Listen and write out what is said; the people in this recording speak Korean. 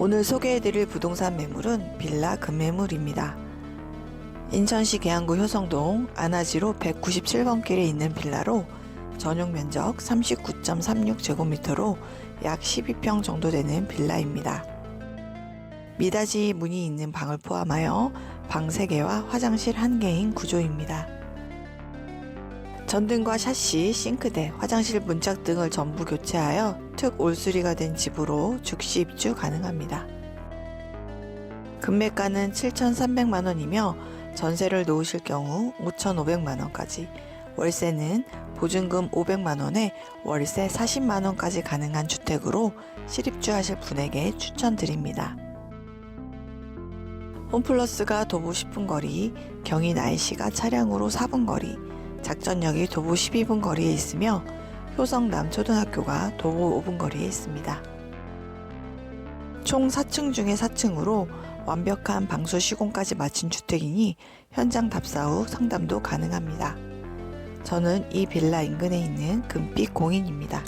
오늘 소개해드릴 부동산 매물은 빌라 금매물입니다. 인천시 계양구 효성동 안아지로 197번 길에 있는 빌라로 전용 면적 39.36제곱미터로 약 12평 정도 되는 빌라입니다. 미닫이 문이 있는 방을 포함하여 방 3개와 화장실 1개인 구조입니다. 전등과 샤시, 싱크대, 화장실 문짝 등을 전부 교체하여 특 올수리가 된 집으로 즉시 입주 가능합니다. 금매가는 7,300만 원이며 전세를 놓으실 경우 5,500만 원까지, 월세는 보증금 500만 원에 월세 40만 원까지 가능한 주택으로 실입주하실 분에게 추천드립니다. 홈플러스가 도보 10분 거리, 경인 IC가 차량으로 4분 거리, 작전역이 도보 12분 거리에 있으며 효성 남초등학교가 도보 5분 거리에 있습니다. 총 4층 중에 4층으로 완벽한 방수 시공까지 마친 주택이니 현장 답사 후 상담도 가능합니다. 저는 이 빌라 인근에 있는 금빛 공인입니다.